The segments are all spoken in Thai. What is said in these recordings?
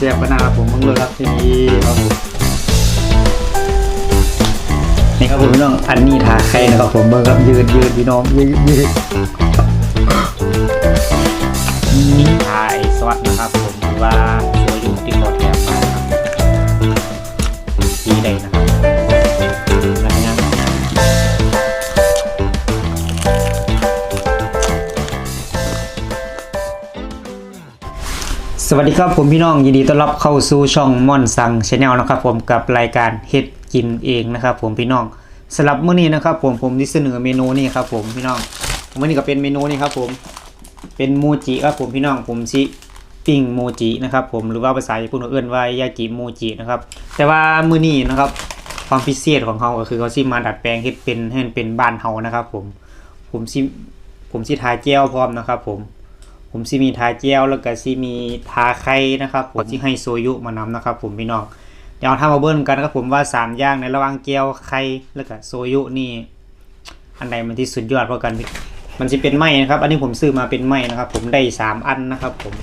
เสียบขนาดครับผมมึงเลยครับทีนี้ครับผมนี่ครับผมพี่น้องอันนี้ทาไข่นะครับผมเบิ่งครับยืนยืนพี่น้องยืนยืนนี่ทาไอซอสนะครับผมถือว่าโซยุที่เขาแล้วครับดีได้นะ สวัสดีครับผมพี่น้องยินดีต้อนรับเข้าสู่ช่องม่อนสังชาแนลนะครับผมกับรายการเฮ็ดกินเองนะครับผมพี่น้องสำหรับมื้อนี้นะครับผมผมที่เสนอเมนูนี่ครับผมพี่น้องมื้อนี้ก็เป็นเมนูนี่ครับผมเป็นมูจิครับผมพี่น้องผมสิปิ้งมูจินะครับผมหรือว่าภาษาญี่ปุ่นเอื้นว่ายากิมูจินะครับแต่ว่ามื้อนี้นะครับความพิเศษของเขาก็คือเขาสิมาดัดแปลงเฮ็ดเป็นให้เป็นบ้านเฮานะครับผมผมสิผมสิทาแก้วพร้อมนะครับผม ผมสิมีทาเจลแล้วก็สิมีทาไข่นะครับผมที่ให้โซยุมานำนะครับ ผมพี่น้องเดี๋ยวทำมาเบิ้ลกันนะครับผมว่าสามอย่างในระหว่างเจลไข่แล้วก็โซยุนี่อันใดมันที่สุดยอดกว่ากัน มันจะเป็นไม้นะครับ อันนี้ผมซื้อมาเป็นไม้นะครับ ผมได้สามอันนะครับ ผม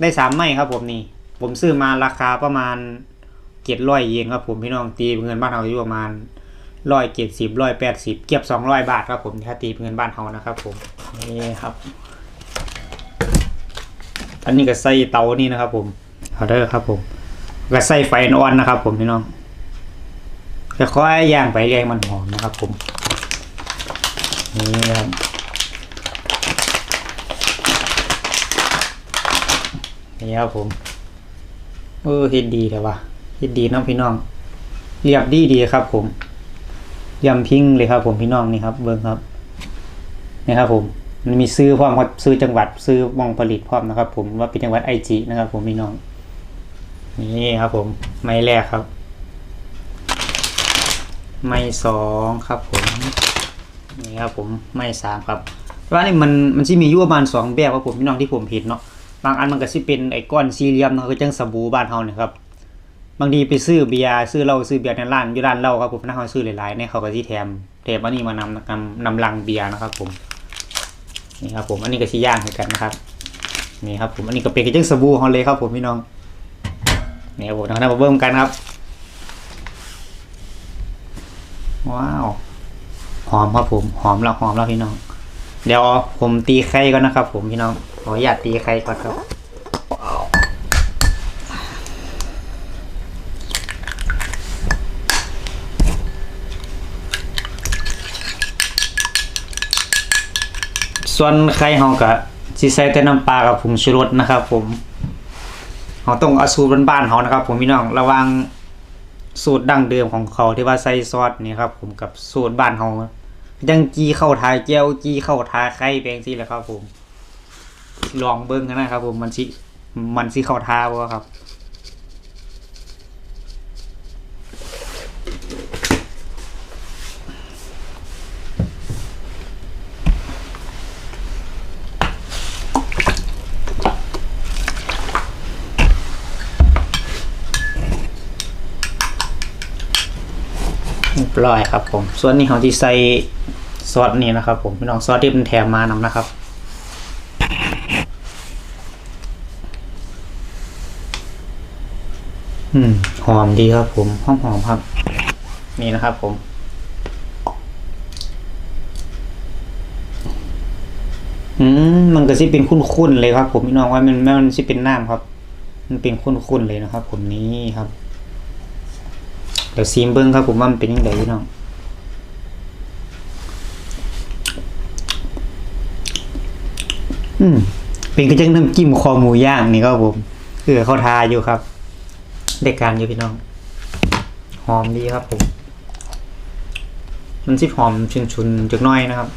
ได้สามไม้ครับผมนี่ ผมซื้อมาราคาประมาณเจ็ดร้อยเยนครับผมพี่น้องตีเป็นเงินบ้านเราอยู่ประมาณร้อยเจ็ดสิบร้อยแปดสิบเก็บสองร้อยบาทครับผมถ้าตีเป็นเงินบ้านเรานะครับผมนี่ครับ อันนี้ก็ใส่เตานี่นะครับ ผมเอาเด้อครับ ผม ก็ใส่ไฟอ่อนๆนะครับ ผมพี่น้องค่อยๆย่างไปเรื่อยมันหอมนะครับ ผมนี่ครับนี่ครับผมเออเฮ็ดดีแต่ว่าเฮ็ดดีน้องพี่น้องเรียบดีดีครับ ผมยำพิ้งเลยครับ ผมพี่น้องนี่ครับ เบิ้งครับนี่ครับผม มันมีซื้อพร้อมครับซื้อจังหวัดซื้อมองผลิตพร้อมนะครับ ผมว่าเป็นจังหวัดไอจีนะครับ ผมพี่น้อง นี่ครับ ผมไม้แรกครับ ไม้สองครับ ผมนี่ครับ ผมไม้สามครับว่านี่มันมันจะมีอยู่ประมาณสองแบบครับผมพี่น้องที่ผมเห็นเนาะบางอันมันก็สิเป็นไอ้ก้อนสี่เหลี่ยมเนาะคือจังสบู่บ้านเฮาเนี่ยครับบางทีไปซื้อเบียร์ซื้อเหล้าซื้อเบียร์ในร้านอยู่ร้านเหล้าครับผมนะเขาซื้อหลายๆเนี่ยเขาก็สิแถมแถมอันนี้มานำนำนำลังเบียร์นะครับผม นี่ครับผมอันนี้ก็ชี้ย่างเหมือนกันนะครับนี่ครับผมอันนี้ก็เป็นกระจังสบู่ฮอลเลยครับผมพี่น้องนี่ครับผมนะครับมาเบิ่มกันครับ ว้าวหอมครับผมหอมแล้วหอมแล้วพี่น้อง เดี๋ยวผมตีไข่ก่อนนะครับ ผมพี่น้องขออนุญาตตีไข่ก่อนครับ ส่วนไข่เราก็สิใส่แต่น้ำปลากับผงชูรสนะครับ ผมเราต้องเอาสูตรบ้านๆเขานะครับ ผมพี่น้องระวังสูตรดั้งเดิมของเขาที่ว่าใส่ซอสนี่ครับ ผมกับสูตรบ้านเขายังจีเข้าทาเจียวจีเข้าทาไข่แปลงสิแหละครับ ผม ลองเบิ้งกันนะครับ ผมมันสิมันสิเข้าทาบ่ครับ ร้อยครับผมส่วนนี้เขาที่ใส่ซอสนี่นะครับผมพี่น้องซอสที่เป็นแถมมานำนะครับอืมหอมดีครับผมหอมหอมครับ นี่นะครับผม อืมมันก็สิเป็นคุ้นๆเลยครับ ผมพี่น้องว่ามันมันสิเป็นน้ำครับ มันเป็นคุ้นๆเลยนะครับ ผมนี่ครับ เดี๋ยวซีมเบิ้งครับผมว่ามันเป็นยังไงพี่น้องอืมเป็นกระจังน้ำจิ้มคอหมูย่างนี่ครับผมคือเขาทาอยู่ครับเด็กการอยู่พี่น้อง หอมดีครับผม มันสิหอมชุนๆจากน้อยนะครับ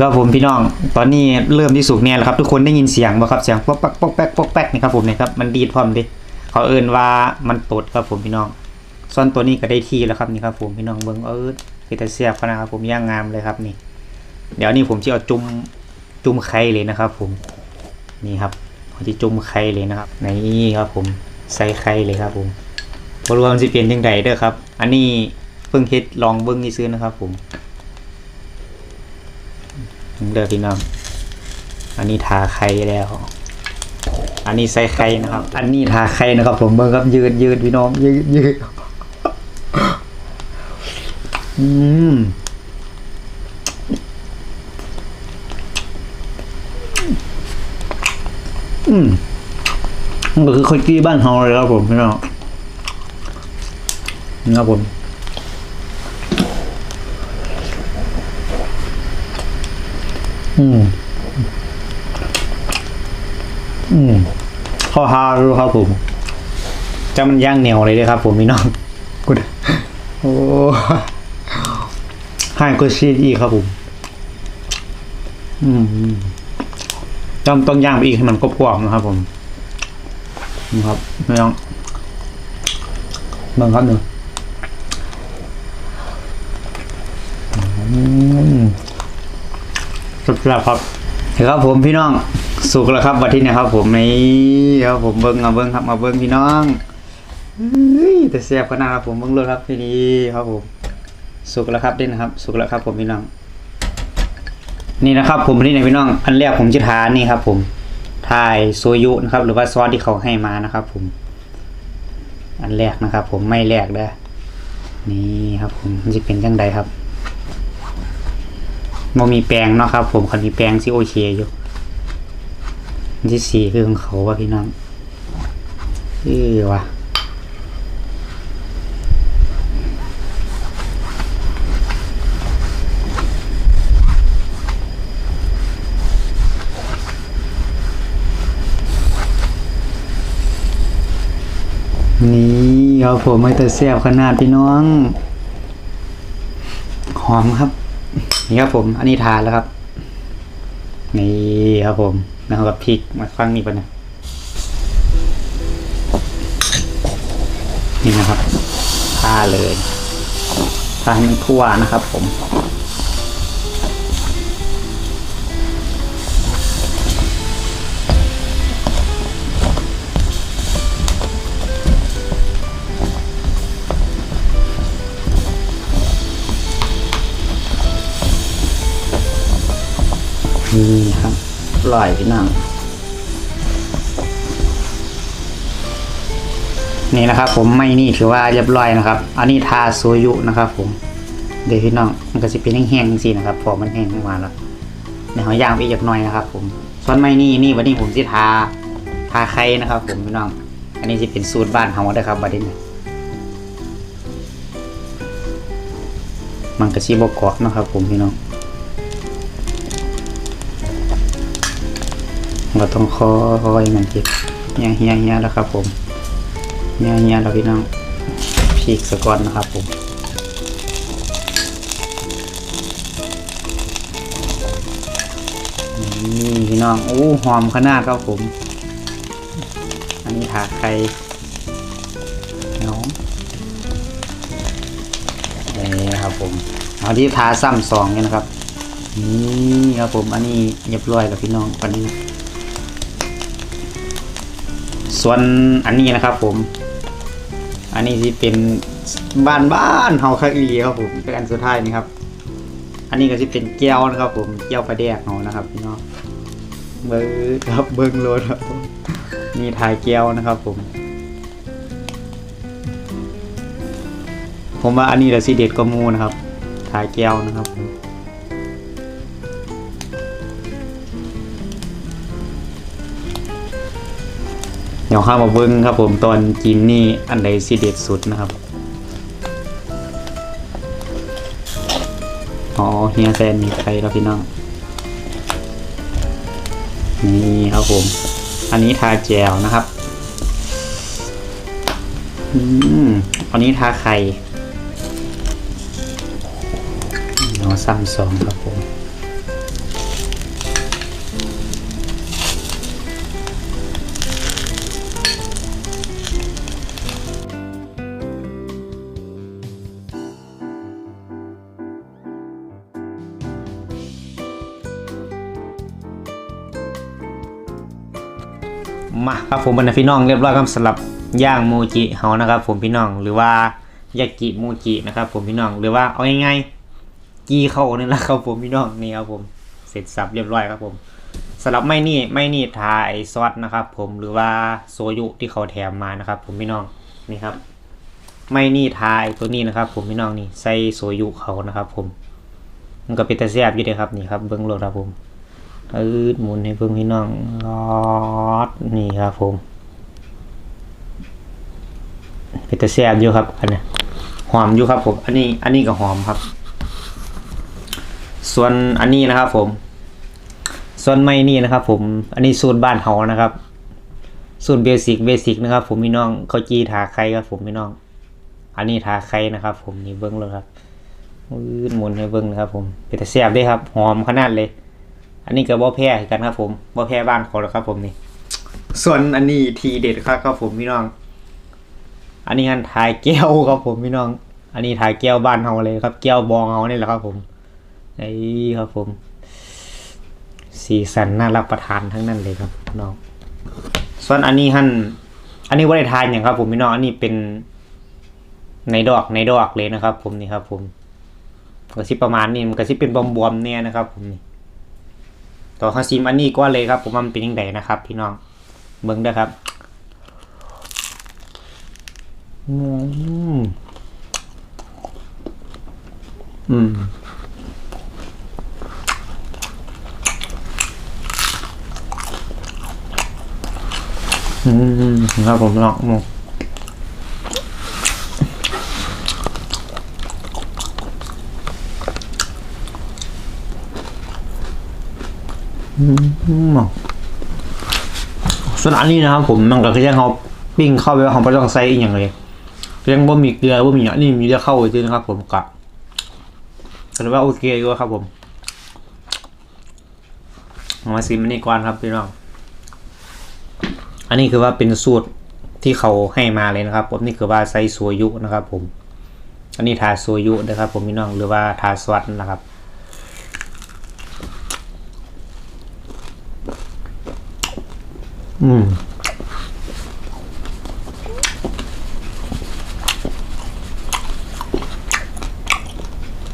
ครับผมพี่น้อง ตอนนี้เริ่มที่สุกเนี่ยแล้วครับ ทุกคนได้ยินเสียงบ่ครับเสียงป๊อกแป๊กป๊อกแป๊กป๊อกแป๊กนี่ครับผมเนี่ยครับมันดีดพร้อมดิเขาเอิ้นว่ามันตดครับผมพี่น้องส่วนตัวนี้ก็ได้ที่แล้วครับนี่ครับผมพี่น้องเบิ่งเออคือแต่เสียบนะครับผมย่างงามเลยครับนี่ เดี๋ยวนี้ผมจะเอาจุ่มจุ่มไข่เลยนะครับ ผมนี่ครับเขาที่จุ่มไข่เลยนะครับนี่ครับผมใส่ไข่เลยครับ ผมบรวมสิเปลี่ยนยังไงเด้อครับ อันนี้เพิ่งเฮ็ดลองเบิ้งนี่ซื้อนะครับ ผม เด้อพี่น้อง อันนี้ทาไข่แล้ว อันนี้ใส่ไข่นะครับ อันนี้ทาไข่นะครับ ผมเบิ้งครับยืดยืดพี่น้องยืดยืดอืมอืมมันก็คือข้าวจี้บ้านเฮาเลยครับผมพี่น้องนี่ครับผม อืม อืมข้อฮาดูครับผมจะมันย่างเหนียวเลยเลยครับ ผมพี่น้องกูโอ้ให้ก็ชีดอีกครับผม อืมต้องต้องย่างไปอีกให้มันกรอบๆนะครับ ผมนี่ครับไม่ต้องเบิ่งครับหนึ่ง สุดแล้วครับเห็นครับผมพี่น้องสุกแล้วครับวันที่นี้ครับ ผมนี่ครับผมเบิ้งเอาเบิ้งครับมาเบิ้งพี่น้องเฮ้ยแต่แซ่บขนาดครับผมเบิ้งเลยครับพี่นี่ครับผมสุกแล้วครับนี่นะครับ สุกแล้วครับ ผมพี่น้อง นี่นะครับ ผมนี่นะพี่น้องอันแรกผมจะทานนี่ครับ ผมถ่ายโซยุนะครับ หรือว่าซอสที่เขาให้มานะครับ ผม อันแรกนะครับ ผมไม่แรกเด้อนี่ครับ ผมมันจะเป็นจังใดครับ มมีแปลงเนาะครับ ผมคันมีแปลงสิโอเคอยู่ที่สี่คือของเขาว่าพี่น้องเออวะนี่ครับผมไม่แต่แซ่บขนาดพี่น้อง หอมครับ นี่ครับผมอันนี้ทานแล้วครับ นี่ครับผมแล้วกับพริกมาฟังนี่ปะนะนี่นะครับทาเลยทาให้มันทั่วนะครับผม นี่ครับอร่อยพี่น้องนี่นะครับ ผมไม่นี่ถือว่าเรียบร้อยนะครับ อันนี้ทาโซยุนะครับ ผมเดี๋ยวพี่น้องมันก็จะเป็นแห้งๆสินะครับพอมันแห้งมาแล้วเดี๋ยวย่างไปอีกหน่อยนะครับ ผมส่วนไม่นี่นี่วันนี้ผมจะทาทาไข่นะครับ ผมพี่น้อง อันนี้จะเป็นสูตรบ้านเฮาเด้อครับบัดนี้มันก็สิบ่เกาะนะครับ ผมพี่น้อง เราต้องคอยมันจิเฮียเฮียเฮียแล้วครับผมเฮียเฮียแล้วพี่น้องพีกสะกอนนะครับผมนี่พี่น้องโอ้หอมขนาดครับผม อันนี้ถาไข่น้องนี่ครับผมเอาที่ทาซ้ำสองเนี่ยนะครับนี่ครับผมอันนี้เรียบร้อยแล้วพี่น้องตอนนี้ ส่วนอันนี้นะครับ ผม อันนี้ที่เป็นบ้านบ้านเฮาคักอีหลีครับผมเป็นอันสุดท้ายนี่ครับ อันนี้ก็จะเป็นแก้วนะครับ ผมแก้วปลาแดกเฮานะครับพี่น้องเบิ้งครับเบิ้งรถครับผมนี่ทายแก้วนะครับ ผม ผมว่าอันนี้แหละสิเด็ดกว่ามูนะครับทายแก้วนะครับผม ดี๋ยวข้ามาเบิ้งครับผมตอนกินนี่อันใดสิเด็ดสุดนะครับ อ๋อเฮียแซนมีใครแล้วพี่น้อง นี่ครับผม อันนี้ทาแจวนะครับ อืมอันนี้ทาไข่เนาะซ้ำสองครับผม ครับผมบรรดาพี่น้องเรียบร้อยครับสำหรับย่างโมจิเฮานะครับ ผมพี่น้องหรือว่ายากิโมจินะครับ ผมพี่น้องหรือว่าเอาง่ายๆกีเข้านี่แหละครับผมพี่น้องนี่ครับผมเสร็จสับเรียบร้อยครับผมสำหรับไม่นี่ไม่นี่ทาไอซอสนะครับ ผมหรือว่าโซยุที่เขาแถมมานะครับ ผมพี่น้องนี่ครับ ไม่นี่ทาไอตัวนี้นะครับ ผมพี่น้องนี่ใส่โซยุเขานะครับ ผมมันก็เป็นแต่แซ่บอยู่เด้ครับนี่ครับเบิ้องโลดครับผม อืดหมุนให้เพิ่งพี่น้องรอดนี่ครับผมเป็นตะแซ่บอยู่ครับอันนี้หอมอยู่ครับผม อันนี้อันนี้ก็หอมครับ ส่วนอันนี้นะครับผม ส่วนไม่นี่นะครับ ผม อันนี้สูตรบ้านเฮานะครับ สูตรเบสิกเบสิกนะครับ ผมพี่น้องเขาจีทาไข่ครับผมพี่น้อง อันนี้ทาไข่นะครับ ผมนี่เบิ้งเลยครับอืดหมุนให้เบิ้งนะครับ ผมเป็นตะแซ่บด้ครับ หอมขนาดเลย อันนี้ก็บ่แพ้กันครับผมบ่แพ้บ้านเขาแล้วครับ ผมนี่ ส่วนอันนี้ทีเด็ดครับครับผมพี่น้อง อันนี้ฮันทายแก้วครับผมพี่น้อง อันนี้ทายแก้วบ้านเฮาเลยครับ แก้วบองเฮานี่แหละครับ ผมนี่ครับผม สีสันน่ารับประทานทั้งนั้นเลยครับน้อง ส่วนอันนี้ฮันอันนี้ว่าได้ทานอย่างครับ ผมพี่น้องอันนี้เป็นในดอกในดอกเลยนะครับ ผมนี่ครับ ผมก็สิประมาณนี้มันก็สิเป็นบวมๆเนี่ยนะครับ ผมนี่ ต่อฮาซิมอันนี้ก็เลยครับ ผมมันเป็นยังไงนะครับ พี่น้องเบิ้งด้ครับอืมอืมอืมครับผมลองมองอืม ส่วนอันนี้นะครับ ผมมันก็คือยังเขาปิ้งเข้าไปว่าเขาไม่ต้องใส่อีกอย่างเลยยังบ่ามีเกลือบ่ามีอย่างนี้มีแต่เข้าไปจริงนะครับ ผมกะถือว่าโอเคอยู่ครับ ผมมาซิมอันนี้ก่อนครับพี่น้องอันนี้คือว่าเป็นสูตรที่เขาให้มาเลยนะครับ ผมนี่คือว่าใส่โซยุนะครับ ผม อันนี้ทาโซยุนะครับ ผมพี่น้องหรือว่าทาสวัสดนะครับ อืม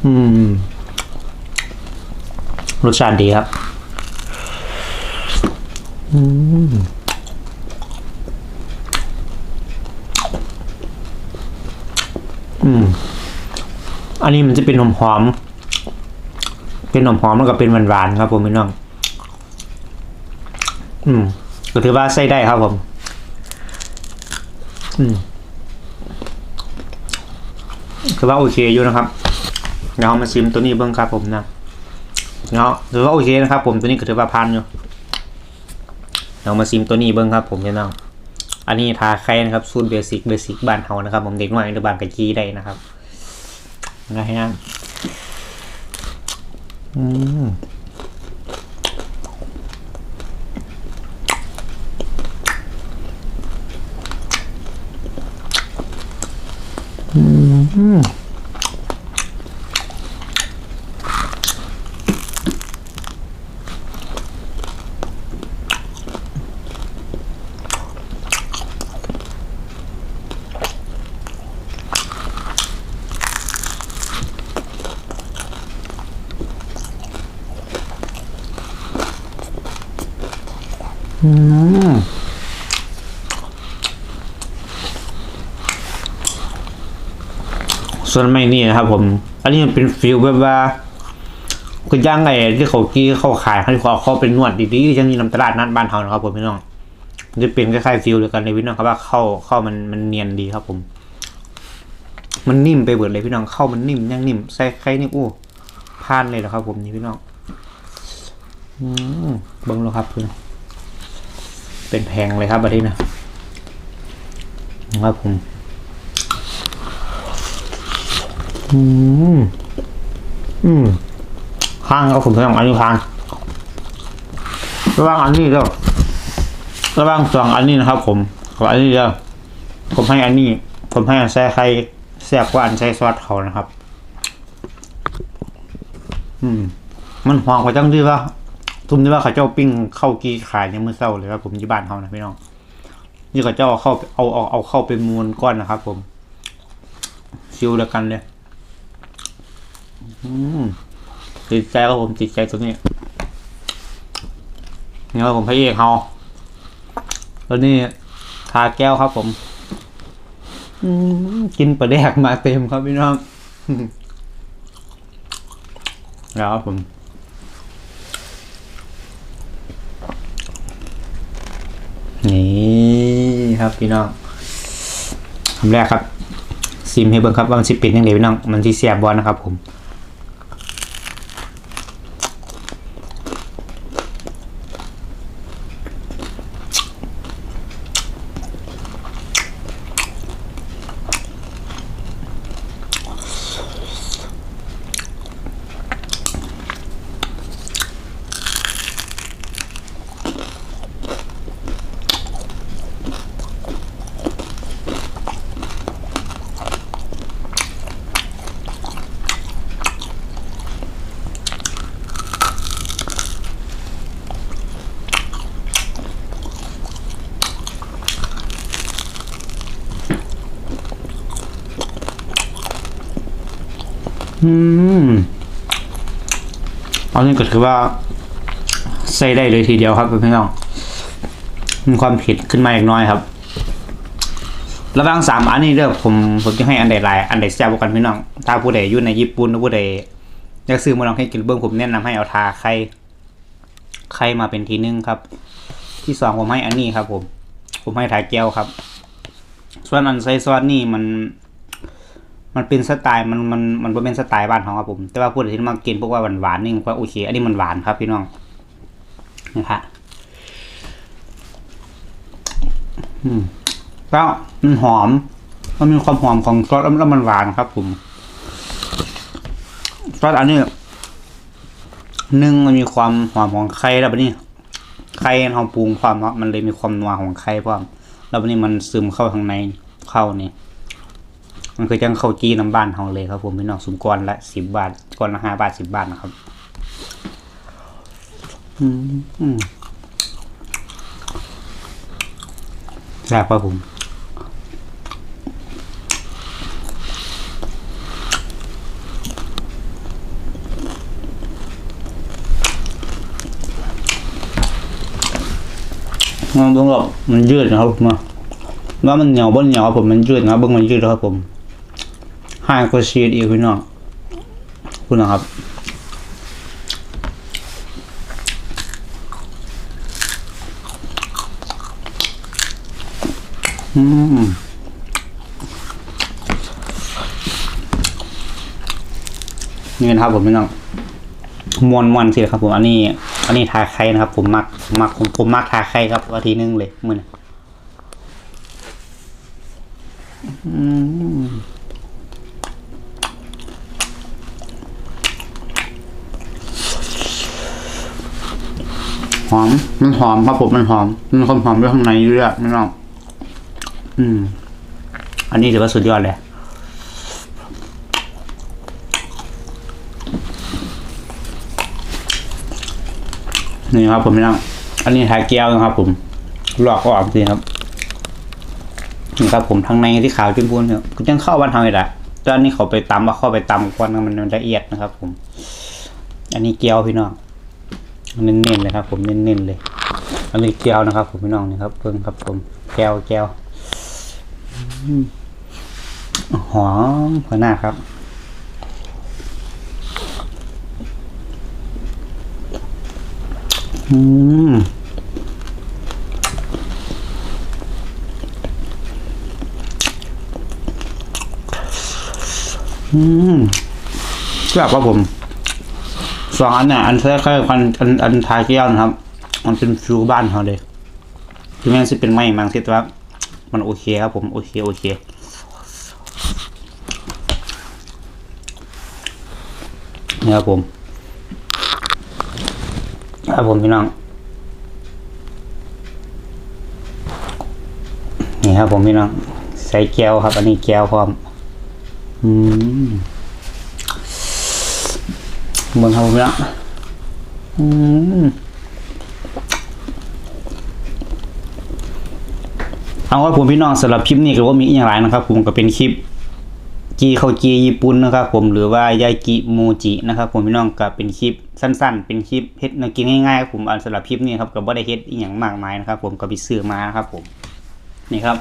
อืมรสชาติดีครับ อืมอืม อันนี้มันจะเป็นหอมหอม เป็นหอมหอมแล้วก็เป็นหวานๆครับผมพี่น้อง อืม ก็ถือว่าใส่ได้ครับผม อืมคือว่าโอเคอยู่นะครับเดี๋ยวเรามาชิมตัวนี้เบิ้งครับผมนะเนาะถือว่าโอเคนะครับ ผมตัวนี้ก็ถือว่าพันอยู่เรามาชิมตัวนี้เบิ้งครับ ผมพี่น้องอันนี้ทาไข่นะครับสูตรเบสิกเบสิกบ้านเฮานะครับ ผมเด็กน้อยอนุบาลกะจีได้นะครับนะฮะอืม อืม ส่วนไม่นี่นะครับ ผม อันนี้มันเป็นฟิลแบบว่าก็ย่างไงที่เขากี้เขาขายเขาเขาเขาเป็นนวดดีๆยังมีน้ำตลาดนัดบ้านเขานะครับผมพี่น้องจะเป็นคล้ายๆฟิลเดียวกันเลยพี่น้องครับว่าเข้าเข้ามันมันเนียนดีครับผม มันนิ่มไปเบิดเลยพี่น้องเข้ามันนิ่มยังนิ่มใส่ไข่นี่อู้พานเลยเหรอครับ ผมนี่พี่น้องอืมบิ้งแล้วครับพี่น้องเป็นแพงเลยครับบัดนี้นะครับผม อืม อืมข้างครับผมเพื่อนอันนี้ข้างระว่างอันนี้เด้อระว่างสองอันนี้นะครับ ผมกับอันนี้เด้อผมให้อันนี้ ผมให้อันใส่ไข่แซ่บกว่าอันใส่ซอสเขานะครับ อืม มันหอมกว่าจังที่ว่าทุ่มที่ว่าเขาเจ้าปิ้งเข้าวกีขายในมื้อเช้าเลยครับผมที่บ้านเขานะพี่น้องนี่ก็จะเอาเข้าเอาเอาเอาเข้าไปมูลก้อนนะครับ ผมชิวแล้วกันเลย ติดใจครับผมติดใจตัวนี้นี่ครับผมพระเอกเฮาแล้วนี่ทาแก้วครับผมอืมกินปลาแดกมาเต็มครับพี่น้องแล้วครับผมนี่ครับพี่น้องคำแรกครับซิมให้เบิ่งครับว่ามันสิเป็นยังไงพี่น้อง มันสิเสียบบอลนะครับผม อืมอันนี้ก็ถือว่าใส่ได้เลยทีเดียวครับพี่น้องมีความผิดขึ้นมาอีกน้อยครับ ระหว่างสามอันนี้เด้อผมผมจะให้อันใดหลายอันใดแซ่บกว่ากันพี่น้อง ถ้าผู้ใดอยู่ในญี่ปุ่นหรือผู้ใดอยากซื้อมาลองให้กินเบิ้องผมแนะนำให้เอาทาไข่ไข่มาเป็นทีนึงครับ ที่สองผมให้อันนี้ครับ ผม ผมให้ทาแก้วครับ ส่วนอันไซซอสนี่มัน มันเป็นสไตล์มันมันมันเป็นสไตล์บ้านของครับผม แต่ว่าพูดถึงมากินพวกว่าหวานๆนี่ผมว่าโอเค อันนี้มันหวานครับพี่น้องนะครับอืมแล้วมันหอมมันมีความหอมของซอสแล้วมันหวานครับผมซอสอันนี้หนึ่งมันมีความหอมของไข่แล้วบัดนี้ไข่เราปรุงความมันเลยมีความนัวของไข่พร้อมแล้วบัดนี้มันซึมเข้าข้างในเข้านี่ มันคือจังเข้าจีน้ำบ้านเฮาเลยครับ ผมพี่น้องสุมกรละสิบบาทก่อนละห้าบาทสิบบาทนะครับแซ่บครับผมมันเบิ่งแบบมันยืดนะครับผมว่ามันเหนียวบนเหนียวครับผมมันยืดนะครับเบิ่งมันยืดครับผม ห่างกว่าชีสอีกพี่น้องคุณนะครับอืมนี่นะครับผมพี่น้องมวนมวนสิครับผมอันนี้ อันนี้ทาไข่นะครับ ผมมักมักผมผมมักทาไข่ครับอาทีนึงเลยมือนอืม หอม มันหอมครับผมมันหอม มันความหอมด้วยข้างในด้วยอะไม่ต้องอืม อันนี้ถือว่าสุดยอดเลยนี่ครับผมไม่ต้องอันนี้ทาแก้วนะครับ ผมหลอกก็ออกสิครับนี่ครับผมทางในที่ขาวจนพูนเนี่ยก็ยังเข้าบ้านเฮาอีกแหละตอนนี้เขาไปตำว่าเข้าไปตำก่อนมันละเอียดนะครับ ผม อันนี้เกียวพี่น้อง เน้นๆเลยครับผมเน้นๆเลย อันนี้แก้วนะครับ ผมพี่น้องนี่ครับเพิ่งครับผมแก้วแก้วหอมหัวหน้าครับอืมอืมแบบว่าผม สองอันเนี่ยอันคล้ายๆกันอันอันทาแก้วนะครับ มันเป็นฟิวบ้านเขาเลยถึงแม้จะเป็นไม้บางทีแต่ว่ามันโอเคครับผมโอเคโอเคนี่ครับผมครับผมพี่น้องนี่ครับผมพี่น้องใส่แก้วครับ อันนี้แก้วพร้อม อืม เบิ่งครับผมละอืมเอาครับผมพี่น้องสำหรับคลิปนี้ก็ว่ามีอีกอย่างไรนะครับ ผมก็เป็นคลิปจีเข้าจีญี่ปุ่นนะครับ ผมหรือว่ายายกิโมจินะครับ ผมพี่น้องก็เป็นคลิปสั้น ๆ เป็นคลิปเฮ็ดนกินง่ายๆครับผมอันสำหรับคลิปนี้ครับก็บ่ได้เฮ็ดอีหยังมากมายนะครับ ผมก็ไปซื้อมานะครับ ผมนี่ครับ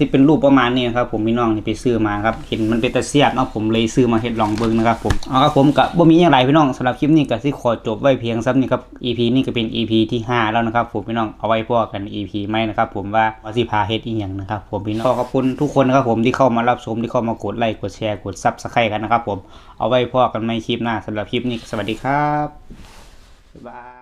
ที่เป็นรูปประมาณนี้นะครับผมพี่น้องที่ไปซื้อมาครับเห็นมันเป็นตะเสียบเนาะผมเลยซื้อมาเฮ็ดลองเบิ่งนะครับผมเอาครับผมก็บ่มีอย่างไรพี่น้องสำหรับคลิปนี้ก็สิขอจบไว้เพียงซ้ำนี่ครับ EP นี้ก็เป็น EP ที่ห้าแล้วนะครับผมพี่น้องเอาไว้พอกัน EP ใหม่นะครับผมว่าว่าสิพาเฮ็ดอีหยังนะครับผมพี่น้องขอขอบคุณทุกคนนะครับผมที่เข้ามารับชมที่เข้ามากดไลค์กดแชร์กด Subscribe กันนะครับผมเอาไว้พอกันในคลิปหน้าสำหรับคลิปนี้สวัสดีครับบ๊ายบาย